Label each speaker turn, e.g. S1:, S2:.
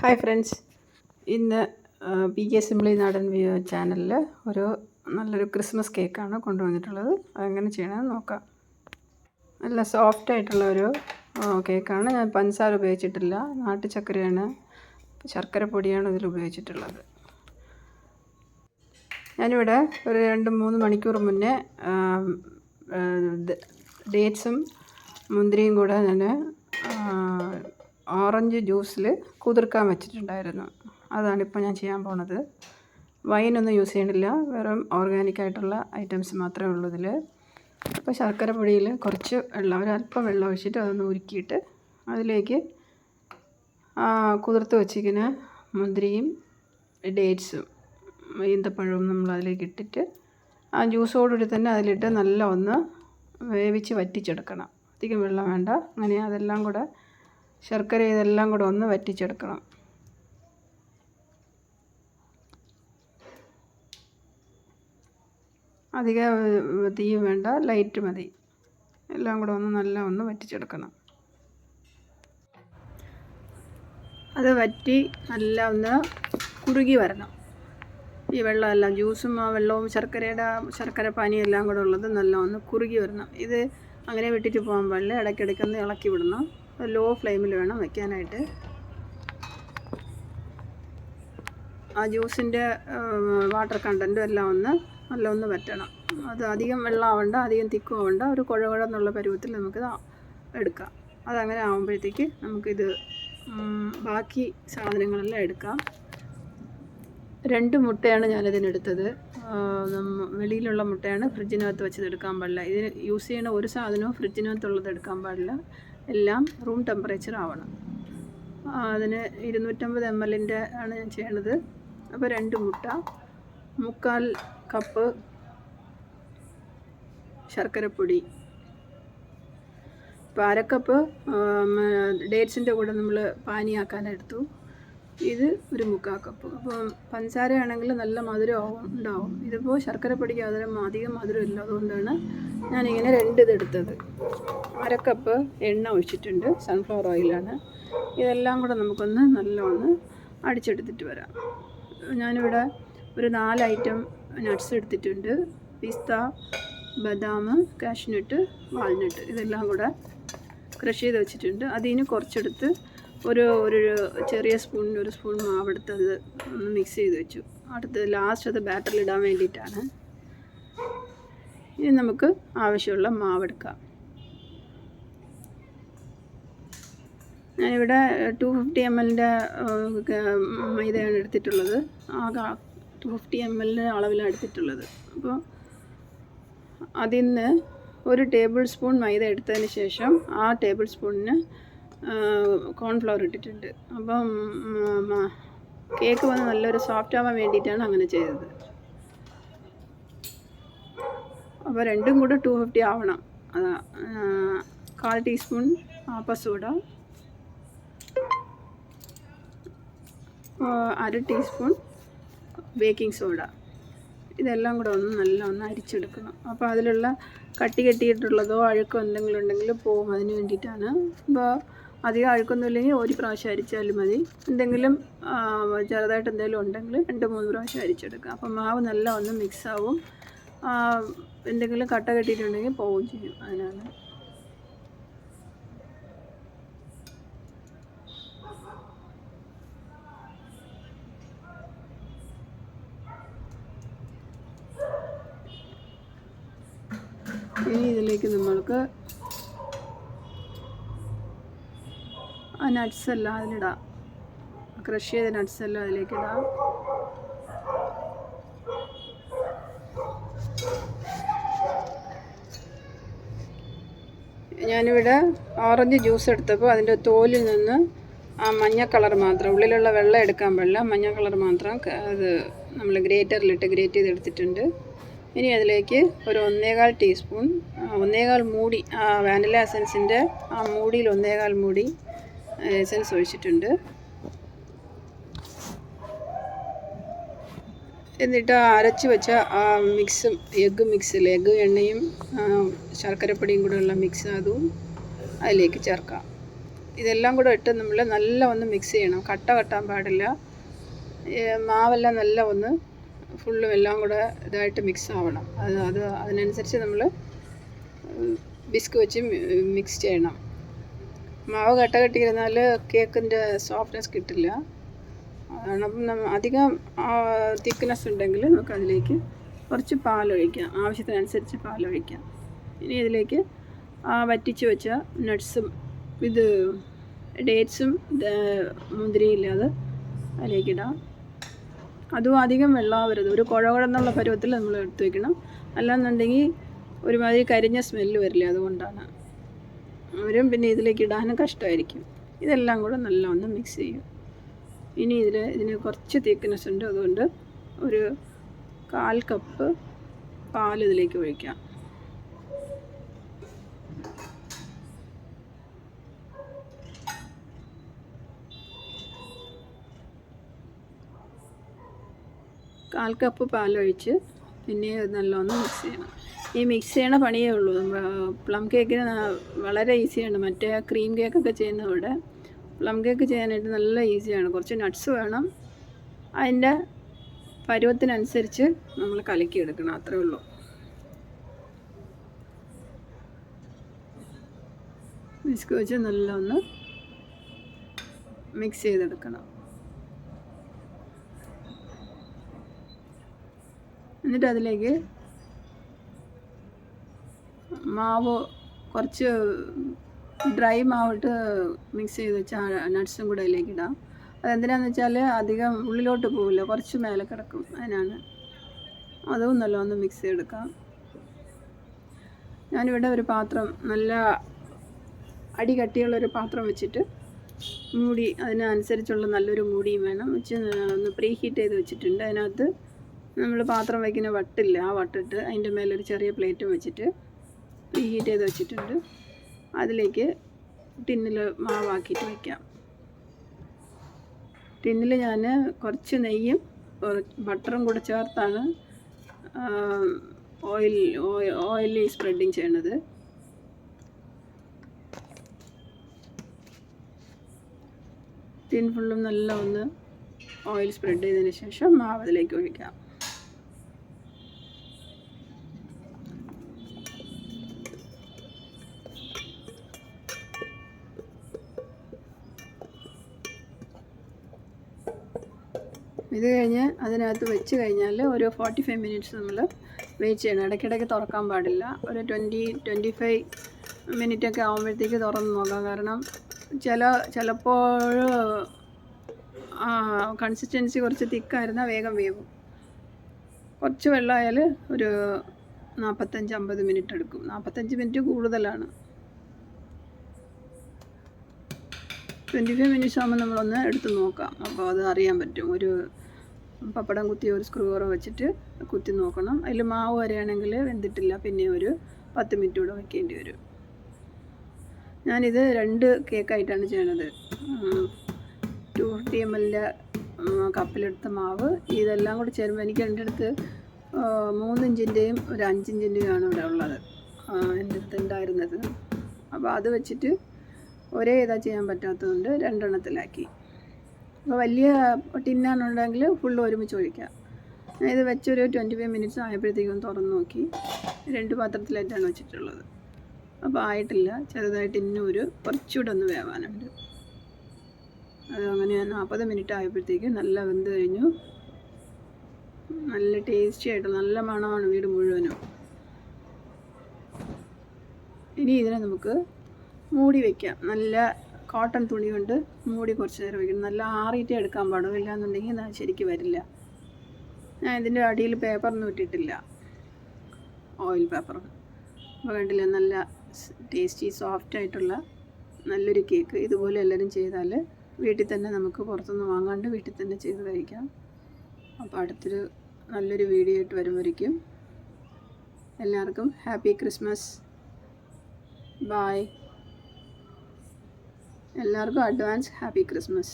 S1: Hi friends ഇന്ന് P K simply നാടൻ view ചാനലിൽ ഒരു നല്ലൊരു ക്രിസ്മസ് കേക്കാണ് കൊണ്ടുവന്നിട്ടുള്ളത്. അതെങ്ങനെ ചെയ്യണമെന്ന് നോക്കാം. നല്ല സോഫ്റ്റ് ആയിട്ടുള്ള ഒരു കേക്കാണ് ഞാൻ പഞ്ചസാര ഉപയോഗിച്ചിട്ടില്ല. നാട്ടുചക്കരയാണ് ശർക്കര പൊടിയാണ് ഇതിൽ ഉപയോഗിച്ചിട്ടുള്ളത്. ഞാനിവിടെ ഒരു രണ്ട് മൂന്ന് മണിക്കൂർ മുന്നേ ഡേറ്റ്സും മുന്തിരിയും കൂടെ ഞാൻ ഓറഞ്ച് ജ്യൂസിൽ കുതിർക്കാൻ വെച്ചിട്ടുണ്ടായിരുന്നു. അതാണിപ്പോൾ ഞാൻ ചെയ്യാൻ പോണത്. വൈനൊന്നും യൂസ് ചെയ്യണില്ല. വെറും ഓർഗാനിക്കായിട്ടുള്ള ഐറ്റംസ് മാത്രമേ ഉള്ളൂ ഇതിൽ അപ്പോൾ ശർക്കര പൊടിയിൽ കുറച്ച് വെള്ളം ഒരല്പം വെള്ളം ഒഴിച്ചിട്ട് അതൊന്ന് ഉരുക്കിയിട്ട് അതിലേക്ക് കുതിർത്ത് വച്ചിരിക്കുന്ന മുന്തിരിയും ഡേറ്റ്സും ഈന്തപ്പഴവും നമ്മൾ അതിലേക്ക് ഇട്ടിട്ട് ആ ജ്യൂസോടുകൂടി തന്നെ അതിലിട്ട് നല്ല ഒന്ന് വേവിച്ച് വറ്റിച്ചെടുക്കണം. അധികം വെള്ളം വേണ്ട. അങ്ങനെ അതെല്ലാം കൂടെ ശർക്കര ഇതെല്ലാം കൂടെ ഒന്ന് വറ്റിച്ചെടുക്കണം. അധിക തീയും വേണ്ട ലൈറ്റ് മതി. എല്ലാം കൂടെ ഒന്ന് നല്ല ഒന്ന് വറ്റിച്ചെടുക്കണം. അത് വറ്റി നല്ല ഒന്ന് കുറുകി വരണം. ഈ വെള്ളമെല്ലാം ജ്യൂസും ആ വെള്ളവും ശർക്കരയുടെ ശർക്കര പാനിയും എല്ലാം കൂടെ ഉള്ളത് നല്ല ഒന്ന് കുറുകി വരണം. ഇത് അങ്ങനെ വിട്ടിട്ട് പോകാൻ പാടില്ല. ഇടയ്ക്കിടയ്ക്ക് ഒന്ന് ഇളക്കി വിടണം. ലോ ഫ്ലെയിമിൽ വേണം വയ്ക്കാനായിട്ട് ആ ജ്യൂസിന്റെ വാട്ടർ കണ്ടന്റും എല്ലാം ഒന്ന് നല്ല ഒന്ന് വറ്റണം. അത് അധികം വെള്ളമാവണ്ട അധികം തിക്കുമാവണ്ട ഒരു കുഴകുഴ കുഴ എന്നുള്ള പരുവത്തിൽ നമുക്കിത് എടുക്കാം. അതങ്ങനെ ആകുമ്പോഴത്തേക്ക് നമുക്കിത് ബാക്കി സാധനങ്ങളെല്ലാം എടുക്കാം. രണ്ട് മുട്ടയാണ് ഞാനിതിനെടുത്തത്. വെളിയിലുള്ള മുട്ടയാണ് ഫ്രിഡ്ജിനകത്ത് വെച്ചത് എടുക്കാൻ പാടില്ല. ഇതിന് യൂസ് ചെയ്യുന്ന ഒരു സാധനവും ഫ്രിഡ്ജിനകത്തുള്ളത് എടുക്കാൻ പാടില്ല. എല്ലാം റൂം ടെമ്പറേച്ചർ ആവണം. അതിന് ഇരുന്നൂറ്റമ്പത് എം എല്ലിന്റെ ആണ് ഞാൻ ചെയ്യണത്. അപ്പോൾ രണ്ട് മുട്ട മുക്കാൽ കപ്പ് ശർക്കരപ്പൊടി. ഇപ്പോൾ അരക്കപ്പ് ഡേറ്റ്സിന്റെ കൂടെ നമ്മൾ പാനിയാക്കാൻ എടുത്തു ഇത് ഒരു മുക്കാൽ കപ്പ് അപ്പോൾ പഞ്ചസാര ആണെങ്കിൽ നല്ല മധുരം ഉണ്ടാവും. ഇതിപ്പോൾ ശർക്കരപ്പൊടിക്ക് അധികം മധുരം ഇല്ല അതുകൊണ്ടാണ് ഞാനിങ്ങനെ രണ്ട് ഇതെടുത്തത് അരക്കപ്പ് എണ്ണ ഒഴിച്ചിട്ടുണ്ട്. സൺഫ്ലവർ ഓയിലാണ് ഇതെല്ലാം കൂടെ നമുക്കൊന്ന് നല്ലോണം അടിച്ചെടുത്തിട്ട് വരാം. ഞാനിവിടെ ഒരു നാല് ഐറ്റം നട്ട്സ് എടുത്തിട്ടുണ്ട്. പിസ്ത ബദാം കാഷ്നട്ട് വാൾനട്ട് ഇതെല്ലാം കൂടെ ക്രഷ് ചെയ്ത് വെച്ചിട്ടുണ്ട്. അതിന് കുറച്ചെടുത്ത് ഒരു ഒരു ചെറിയ സ്പൂണിന് ഒരു സ്പൂൺ മാവെടുത്ത് അത് ഒന്ന് മിക്സ് ചെയ്ത് വെച്ചു. അടുത്ത് ലാസ്റ്റ് അത് ബാറ്ററിൽ ഇടാൻ വേണ്ടിയിട്ടാണ്. ഇനി നമുക്ക് ആവശ്യമുള്ള മാവെടുക്കാം ഞാനിവിടെ ടു ഫിഫ്റ്റി എം എല്ലിന്റെ മൈദയാണ് എടുത്തിട്ടുള്ളത്. ആകെ ടു ഫിഫ്റ്റി എം എല്ലിന്റെ അളവിലാണ് എടുത്തിട്ടുള്ളത്. അപ്പോൾ അതിൽ നിന്ന് ഒരു ടേബിൾ സ്പൂൺ മൈദ എടുത്തതിന് ശേഷം ആ ടേബിൾ സ്പൂണിന് കോൺഫ്ലവർ ഇട്ടിട്ടുണ്ട്. അപ്പം കേക്ക് വന്ന് നല്ലൊരു സോഫ്റ്റ് ആവാൻ വേണ്ടിയിട്ടാണ് അങ്ങനെ ചെയ്തത്. അപ്പോൾ രണ്ടും കൂടെ ടു ഫിഫ്റ്റി ആവണം. അതാ കാൽ ടീസ്പൂൺ ആപ്പസോഡ ആ, അര ടീസ്പൂൺ ബേക്കിംഗ് സോഡ ഇതെല്ലാം കൂടെ ഒന്ന് നല്ല ഒന്ന് അരിച്ചെടുക്കണം. അപ്പോൾ അതിലുള്ള കട്ടി കെട്ടിയിട്ടുള്ളതോ അഴുക്കോ എന്തെങ്കിലും ഉണ്ടെങ്കിൽ പോവും അതിന് വേണ്ടിയിട്ടാണ്. അപ്പോൾ അധികം അഴുക്കൊന്നും ഇല്ലെങ്കിൽ ഒരു പ്രാവശ്യം അരിച്ചാലും മതി. എന്തെങ്കിലും ചെറുതായിട്ട് എന്തെങ്കിലും ഉണ്ടെങ്കിൽ രണ്ട് മൂന്ന് പ്രാവശ്യം അരിച്ചെടുക്കുക. അപ്പോൾ മാവ് നല്ല ഒന്ന് മിക്സ് ആവും. എന്തെങ്കിലും കട്ട കെട്ടിയിട്ടുണ്ടെങ്കിൽ പോവുകയും ചെയ്യും അതിനാണ്. ഇനി ഇതിലേക്ക് നമ്മൾക്ക് ആ നട്ട്സ് എല്ലാം അതിലിടാം. ക്രഷ് ചെയ്ത നട്ട്സ് എല്ലാം അതിലേക്ക് ഇടാം. ഞാനിവിടെ ഓറഞ്ച് ജ്യൂസ് എടുത്തപ്പോൾ അതിന്റെ തോലിൽ നിന്ന് ആ മഞ്ഞ കളർ മാത്രം ഉള്ളിലുള്ള വെള്ളം എടുക്കാൻ പാടില്ല മഞ്ഞ കളർ മാത്രം അത് നമ്മൾ ഗ്രേറ്ററിലിട്ട് ഗ്രേറ്റ് ചെയ്തെടുത്തിട്ടുണ്ട്. ഇനി അതിലേക്ക് ഒരു ഒന്നേകാൽ ടീസ്പൂൺ ഒന്നേകാൽ മൂടി ആ വാനില എസൻസിന്റെ ആ മൂടിയിൽ ഒന്നേകാൽ മൂടി എസൻസ് ഒഴിച്ചിട്ടുണ്ട്. എന്നിട്ട് അരച്ച് വെച്ച ആ മിക്സും എഗ്ഗ് മിക്സിൽ എഗ്ഗ് എണ്ണയും ശർക്കരപ്പൊടിയും കൂടെ ഉള്ള മിക്സ് അതും അതിലേക്ക് ചേർക്കാം. ഇതെല്ലാം കൂടെ ഇട്ട് നമ്മൾ നല്ല ഒന്ന് മിക്സ് ചെയ്യണം. കട്ട കട്ടാൻ പാടില്ല. മാവെല്ലാം നല്ല ഒന്ന് ഫുള്ളും എല്ലാം കൂടെ ഇതായിട്ട് മിക്സ് ആവണം. അത് അത് അതിനനുസരിച്ച് നമ്മൾ ബിസ്ക് വെച്ച് മിക്സ് ചെയ്യണം. മാവ് കട്ട കെട്ടിയിരുന്നാൽ കേക്കിന്റെ സോഫ്റ്റ്നെസ് കിട്ടില്ല. അധികം തിക്നെസ് ഉണ്ടെങ്കിൽ നമുക്ക് അതിലേക്ക് കുറച്ച് പാലൊഴിക്കാം ആവശ്യത്തിനനുസരിച്ച് പാലൊഴിക്കാം ഇനി ഇതിലേക്ക് വറ്റിച്ച് വെച്ച നട്ട്സും ഇത് ഡേറ്റ്സും മുന്തിരിയില്ലാതെ അതിലേക്ക് ഇടാം. അതും അധികം വെള്ളമാവരുത് ഒരു കുഴകുഴന്നുള്ള പരുവത്തിൽ നമ്മൾ എടുത്തു വെക്കണം. അല്ലാന്നുണ്ടെങ്കിൽ ഒരുമാതിരി കരിഞ്ഞ സ്മെല്ല് വരില്ല അതുകൊണ്ടാണ്. അവരും പിന്നെ ഇതിലേക്ക് ഇടാനും കഷ്ടമായിരിക്കും. ഇതെല്ലാം കൂടെ നല്ല മിക്സ് ചെയ്യും. ഇനി ഇതിൽ ഇതിന് കുറച്ച് തിക്നെസ് ഉണ്ട്. അതുകൊണ്ട് ഒരു കാൽ കപ്പ് പാൽ ഇതിലേക്ക് ഒഴിക്കാം. കാൽ കപ്പ് പാലൊഴിച്ച് പിന്നെ നല്ലോണം മിക്സ് ചെയ്യണം. ഈ മിക്സ് ചെയ്യണ പണിയേ ഉള്ളൂ. പ്ലം കേക്കിന് വളരെ ഈസിയാണ്. മറ്റേ ക്രീം കേക്കൊക്കെ ചെയ്യുന്നതോടെ പ്ലം കേക്ക് ചെയ്യാനായിട്ട് നല്ല ഈസിയാണ്. കുറച്ച് നട്ട്സ് വേണം. അതിന്റെ പരുവത്തിനനുസരിച്ച് നമ്മൾ കലക്കി എടുക്കണം. അത്രേ ഉള്ളൂ. വിസ്ക് വെച്ച് നല്ല ഒന്ന് മിക്സ് ചെയ്തെടുക്കണം. എന്നിട്ട് അതിലേക്ക് മാവ് കുറച്ച് ഡ്രൈ മാവിട്ട് മിക്സ് ചെയ്ത് വെച്ച നട്ട്സും കൂടെ അതിലേക്ക് ഇടാം. അതെന്തിനാന്ന് വെച്ചാൽ അധികം ഉള്ളിലോട്ട് പോവില്ല കുറച്ച് മേലെ കിടക്കും അതിനാണ്. അതും ഒന്ന് മിക്സ് ചെയ്തെടുക്കാം. ഞാനിവിടെ ഒരു പാത്രം നല്ല അടി കട്ടിയുള്ളൊരു പാത്രം വെച്ചിട്ട് മൂടി അതിനനുസരിച്ചുള്ള നല്ലൊരു മൂടിയും വേണം. വെച്ച് ഒന്ന് പ്രീ ഹീറ്റ് ചെയ്ത് വെച്ചിട്ടുണ്ട്. അതിനകത്ത് നമ്മൾ പാത്രം വയ്ക്കുന്ന വട്ടില്ല ആ വട്ടിട്ട് അതിന്റെ മേലൊരു ചെറിയ പ്ലേറ്റും വെച്ചിട്ട് പ്രീ ഹീറ്റ് ചെയ്ത് വെച്ചിട്ടുണ്ട്. അതിലേക്ക് ടിന്നിൽ മാവാക്കിയിട്ട് വയ്ക്കാം ടിന്നിൽ ഞാൻ കുറച്ച് നെയ്യും ബട്ടറും കൂടെ ചേർത്താണ് ഓയിൽ ഓയിലി സ്പ്രെഡിങ് ചെയ്യണത്. ടിൻ ഫുള്ളും നല്ല ഒന്ന് ഓയിൽ സ്പ്രെഡ് ചെയ്തതിന് ശേഷം മാവ് അതിലേക്ക് ഒഴിക്കാം. ഇത് കഴിഞ്ഞ് അതിനകത്ത് വെച്ച് കഴിഞ്ഞാൽ ഒരു ഫോർട്ടി ഫൈവ് മിനിറ്റ്സ് നമ്മൾ വെയിറ്റ് ചെയ്യണം. ഇടയ്ക്കിടയ്ക്ക് തുറക്കാൻ പാടില്ല. ഒരു ട്വന്റി ട്വന്റി ഫൈവ് മിനിറ്റൊക്കെ ആകുമ്പോഴത്തേക്ക് തുറന്ന് നോക്കാം. കാരണം ചില ചിലപ്പോൾ കൺസിസ്റ്റൻസി കുറച്ച് തിക്കായിരുന്നാൽ വേഗം വേവും. കുറച്ച് വെള്ളമായാൽ ഒരു നാൽപ്പത്തഞ്ച് അമ്പത് മിനിറ്റ് എടുക്കും. നാൽപ്പത്തഞ്ച് മിനിറ്റ് കൂടുതലാണ്. ട്വന്റി ഫൈവ് മിനിറ്റ്സ് ആകുമ്പോൾ നമ്മളൊന്ന് എടുത്ത് നോക്കാം. അപ്പോൾ അത് അറിയാൻ പറ്റും. ഒരു പപ്പടം കുത്തി ഒരു സ്ക്രൂവർ വെച്ചിട്ട് കുത്തി നോക്കണം. അതിൽ മാവ് വരെയാണെങ്കിൽ വെന്തിട്ടില്ല. പിന്നെ ഒരു പത്ത് മിനിറ്റ് കൂടെ വയ്ക്കേണ്ടി വരും. ഞാനിത് രണ്ട് കേക്കായിട്ടാണ് ചെയ്യണത്. ടു ഫിഫ്റ്റി എം എല്ലിന്റെ കപ്പിലെടുത്ത മാവ്. ഇതെല്ലാം കൂടി ചേരുമ്പോൾ എനിക്ക് എന്റെ അടുത്ത് മൂന്നിഞ്ചിന്റെയും ഒരു അഞ്ചിഞ്ചിന്റെയും ആണ് ഇവിടെ ഉള്ളത്. എന്റെ അടുത്ത് ഉണ്ടായിരുന്നത്. അപ്പോൾ അത് വെച്ചിട്ട് ഒരേ ഇതാ ചെയ്യാൻ പറ്റാത്തതുകൊണ്ട് രണ്ടെണ്ണത്തിലാക്കി. അപ്പോൾ വലിയ ടിന്നാണുണ്ടെങ്കിൽ ഫുള്ള് ഒരുമിച്ച് ഒഴിക്കാം. ഞാൻ ഇത് വെച്ചൊരു ട്വന്റി ഫൈവ് മിനിറ്റ്സ് ആയപ്പോഴത്തേക്കും തുറന്ന് നോക്കി. രണ്ട് പാത്രത്തിലായിട്ടാണ് വെച്ചിട്ടുള്ളത്. അപ്പോൾ ആയിട്ടില്ല. ചെറുതായിട്ട് ഇന്നും ഒരു കുറച്ചുകൂടെ ഒന്ന് വേവാനുണ്ട്. അത് അങ്ങനെ നാൽപ്പത് മിനിറ്റ് ആയപ്പോഴത്തേക്കും നല്ല വെന്ത് കഴിഞ്ഞു. നല്ല ടേസ്റ്റി ആയിട്ട് നല്ല മണമാണ് വീട് മുഴുവനും. ഇനി ഇതിനെ നമുക്ക് മൂടി വെക്കാം. നല്ല കോട്ടൺ തുണി കൊണ്ട് മൂടി കുറച്ച് നേരം വയ്ക്കണം നല്ല ആറിയിട്ടേ എടുക്കാൻ പാടും ഇല്ലാന്നുണ്ടെങ്കിൽ അത് ശരിക്ക് വരില്ല. ഞാൻ ഇതിന്റെ അടിയിൽ പേപ്പറൊന്നും ഇട്ടിട്ടില്ല. ഓയിൽ പേപ്പർ അപ്പോൾ കണ്ടില്ല നല്ല ടേസ്റ്റി സോഫ്റ്റ് ആയിട്ടുള്ള നല്ലൊരു കേക്ക് ഇതുപോലെ എല്ലാവരും ചെയ്താൽ വീട്ടിൽ തന്നെ നമുക്ക് പുറത്തുനിന്ന് വാങ്ങാണ്ട് വീട്ടിൽ തന്നെ ചെയ്ത് കഴിക്കാം. അപ്പോൾ അടുത്തൊരു നല്ലൊരു വീഡിയോ ആയിട്ട് വരുമ്പോഴേക്കും എല്ലാവർക്കും ഹാപ്പി ക്രിസ്മസ് ബായ് എല്ലാവർക്കും അഡ്വാൻസ് ഹാപ്പി ക്രിസ്മസ്